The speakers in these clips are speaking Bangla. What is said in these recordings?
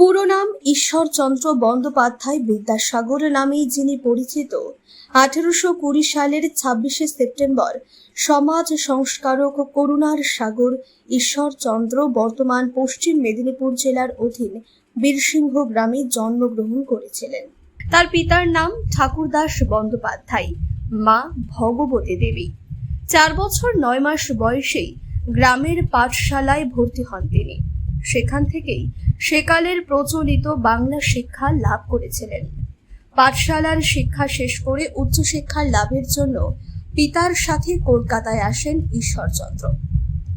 পুরো নাম ঈশ্বরচন্দ্র বন্দ্যোপাধ্যায় বিদ্যাসাগর নামেই যিনি পরিচিত। আঠেরোশো কুড়ি সালের ছাব্বিশে সেপ্টেম্বর সমাজ সংস্কারক করুণার সাগর ঈশ্বরচন্দ্র বর্তমান পশ্চিম মেদিনীপুর জেলার অধীন বীরসিংহ গ্রামে জন্মগ্রহণ করেছিলেন। তার পিতার নাম ঠাকুরদাস বন্দ্যোপাধ্যায়, মা ভগবতী দেবী। চার বছর নয় মাস বয়সেই গ্রামের পাঠশালায় ভর্তি হন তিনি। সেখান থেকেই সেকালের প্রচলিত বাংলা শিক্ষা লাভ করেছিলেন। পাঠশালার শিক্ষা শেষ করে উচ্চশিক্ষার লাভের জন্য পিতার সাথে কলকাতায় আসেন ঈশ্বরচন্দ্র।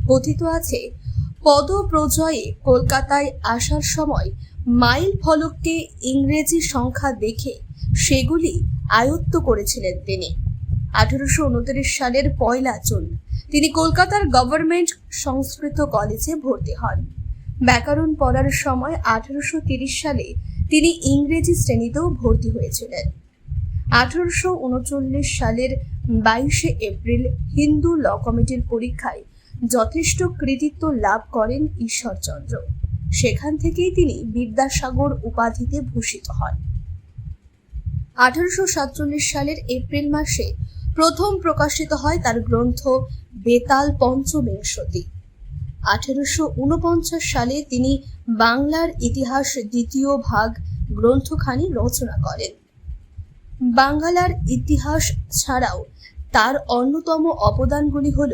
কথিত আছে, পদপ্রজয়ে কলকাতায় আসার সময় মাইল ফলককে ইংরেজি সংখ্যা দেখে সেগুলি আয়ত্ত করেছিলেন তিনি। আঠারোশো উনত্রিশ সালের পয়লা জুন তিনি কলকাতার গভর্নমেন্ট সংস্কৃত কলেজে ভর্তি হন। ব্যাকরণ পড়ার সময় আঠারোশো সালে তিনি ইংরেজি শ্রেণীতেও ভর্তি হয়েছিলেন। আঠারোশো উনচল্লিশ সালের বাইশে এপ্রিল হিন্দু ল কমিটির পরীক্ষায় যথেষ্ট কৃতিত্ব লাভ করেন ঈশ্বরচন্দ্র। সেখান থেকেই তিনি বিদ্যাসাগর উপাধিতে ভূষিত হন। আঠারোশো সাতচল্লিশ সালের এপ্রিল মাসে প্রথম প্রকাশিত হয় তার গ্রন্থ বেতাল পঞ্চবিংশতি আঠেরোশো উনপঞ্চাশ সালে তিনি বাংলার ইতিহাস দ্বিতীয় ভাগ গ্রন্থখানি রচনা করেন। বাংলার ইতিহাস ছাড়াও তার অন্যতম অবদানগুলি হল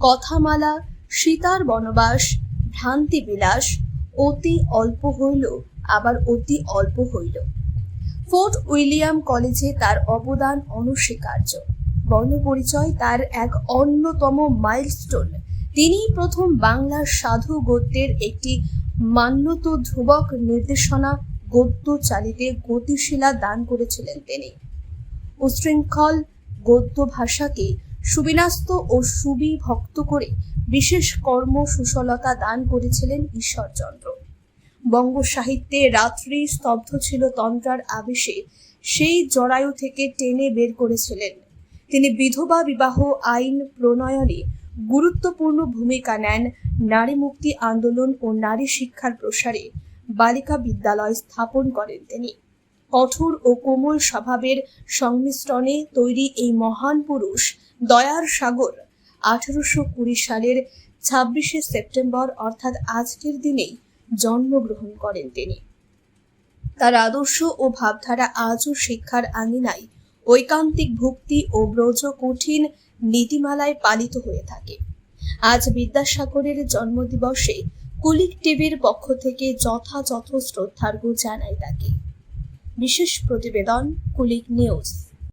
কথামালা, সীতার বনবাস ভ্রান্তি বিলাস অতি অল্প হইল, আবার অতি অল্প হইল। ফোর্ট উইলিয়াম কলেজে তার অবদান অনস্বীকার্য। বর্ণপরিচয় তার এক অন্যতম মাইলস্টোন। তিনি প্রথম বাংলার সাধু গদ্যের একটি মান্যত ধ্রুবক নির্দেশনা গদ্য চালিতে গতিশীলা দান করেছিলেন তিনি। উশৃঙ্খল গদ্য ভাষাকে সুবিন্যস্ত ও সুবিভক্ত করে বিশেষ কর্ম সুশলতা দান করেছিলেন ঈশ্বরচন্দ্র। বঙ্গ সাহিত্যে রাত্রি স্তব্ধ ছিল তন্ত্রার আবেশে, সেই জরায়ু থেকে টেনে বের করেছিলেন। তিনি বিধবা বিবাহ আইন প্রণয়নে গুরুত্বপূর্ণ ভূমিকা নেন নারী মুক্তি আন্দোলন ও নারী শিক্ষার প্রসারে। বালিকা বিদ্যালয় স্থাপন করেন তিনি। কঠোর ও কোমল স্বভাবের সংমিশ্রণে তৈরি এই মহান পুরুষ দয়ার সাগর। আঠারোশো কুড়ি সালের ছাব্বিশে সেপ্টেম্বর, অর্থাৎ আজকের দিনেই জন্মগ্রহণ করেন তিনি। তার আদর্শ ও ভাবধারা আজও শিক্ষার আঙিনায়। ঐকান্তিক ভক্তি ও ব্রজ কঠিন নীতিমালায় পালিত হয়ে থাকে। আজ বিদ্যাসাগরের জন্মদিবসে কুলিক টিভির পক্ষ থেকে যথাযথ শ্রদ্ধার্ঘ্য জানাই তাকে। বিশেষ প্রতিবেদন কুলিক নিউজ।